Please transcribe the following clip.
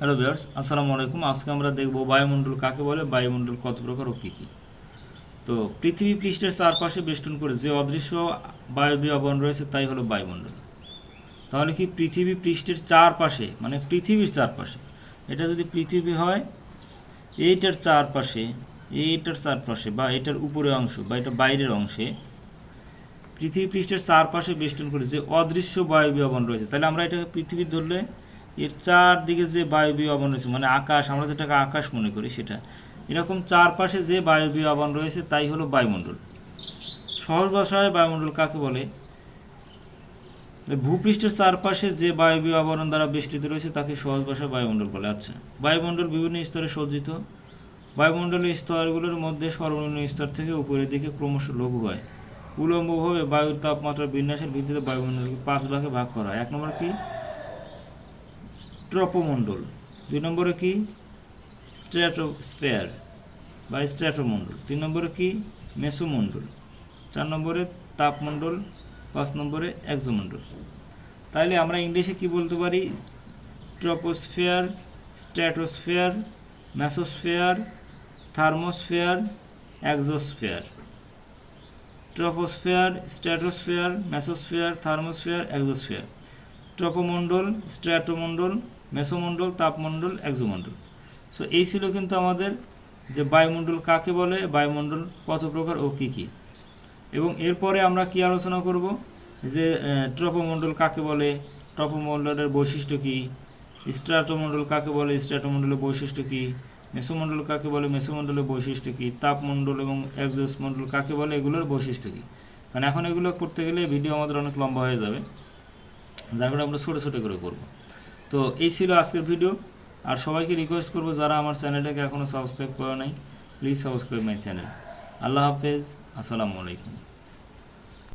Hello viewers আসসালামু আলাইকুম। আজকে আমরা দেখব বায়ুমণ্ডল কাকে বলে, বায়ুমণ্ডল কত প্রকার ও কী কী। তো পৃথিবী পৃষ্ঠের চারপাশে বেষ্টন করে যে অদৃশ্য বায়বীয় আবরণ রয়েছে, তাই হলো বায়ুমণ্ডল। তাহলে কি পৃথিবী পৃষ্ঠের চারপাশে মানে পৃথিবীর চারপাশে, এটা যদি পৃথিবী হয়, এইটার চারপাশে এইটার চারপাশে বা এটার উপরের অংশ বা এটা বাইরের অংশে, পৃথিবী পৃষ্ঠের চারপাশে বেষ্টন করে যে অদৃশ্য বায়বীয় আবরণ রয়েছে, তাহলে আমরা এটাকে পৃথিবী ধরলে এর চারদিকে যে বায়বীয় আবরণ রয়েছে মানে আকাশ, আমরা যেটাকে আকাশ মনে করি সেটা, এরকম চারপাশে যে বায়বীয় আবরণ রয়েছে তাই হলো বায়ুমণ্ডল। সহজ ভাষায় বায়ুমণ্ডল কাকে বলে? ভূপৃষ্ঠের চারপাশে যে বায়বীয় আবরণ দ্বারা বেষ্টিত রয়েছে তাকে সহজ ভাষায় বায়ুমণ্ডল বলে। আচ্ছা বায়ুমণ্ডল বিভিন্ন স্তরে সজ্জিত। বায়ুমণ্ডলের স্তরগুলোর মধ্যে সর্বনিম্ন স্তর থেকে উপরের দিকে ক্রমশ লঘু হয়। উলম্বভাবে বায়ুর তাপমাত্রা বিন্যাসের ভিত্তিতে বায়ুমণ্ডলকে পাঁচ ভাগে ভাগ করা হয়। এক নম্বর কি? ট্রপোমণ্ডল দুই নম্বরে কি? স্ট্র্যাটোস্ফেয়ার বা স্ট্র্যাটোমণ্ডল তিন নম্বরে কি? মেসোমণ্ডল। চার নম্বরে তাপমণ্ডল, পাঁচ নম্বরে এক্সোমণ্ডল। তাইলে আমরা ইংলিশে কি বলতে পারি? Troposphere, stratosphere mesosphere thermosphere, exosphere. Troposphere, stratosphere mesosphere thermosphere, exosphere. ট্রপোমণ্ডল স্ট্র্যাটোমণ্ডল মেসোমণ্ডল, তাপমণ্ডল এক্সোমণ্ডল সো এই ছিল কিন্তু আমাদের যে বায়ুমণ্ডল কাকে বলে, বায়ুমণ্ডল কত প্রকার ও কী কী। এবং এরপরে আমরা কি আলোচনা করব? যে ট্রপোমণ্ডল কাকে বলে, ট্রপোমণ্ডলের বৈশিষ্ট্য কী, স্ট্র্যাটোমণ্ডল কাকে বলে, স্ট্র্যাটোমণ্ডলের বৈশিষ্ট্য কী, মেসোমণ্ডল কাকে বলে, মেসোমণ্ডলের বৈশিষ্ট্য কী, তাপমণ্ডল এবং মণ্ডল কাকে বলে, এগুলোর বৈশিষ্ট্য কী। কারণ এখন এগুলো করতে গেলে ভিডিও আমাদের অনেক লম্বা হয়ে যাবে। যার কারণে আমরা ছোটো ছোটো করে করব। তো এই ছিল আজকের ভিডিও। আর সবাইকে রিকোয়েস্ট করব যারা আমার চ্যানেলটাকে এখনও সাবস্ক্রাইব করে নাই প্লিজ সাবস্ক্রাইব মাই চ্যানেল আল্লাহ হাফেজ, আসসালামু আলাইকুম।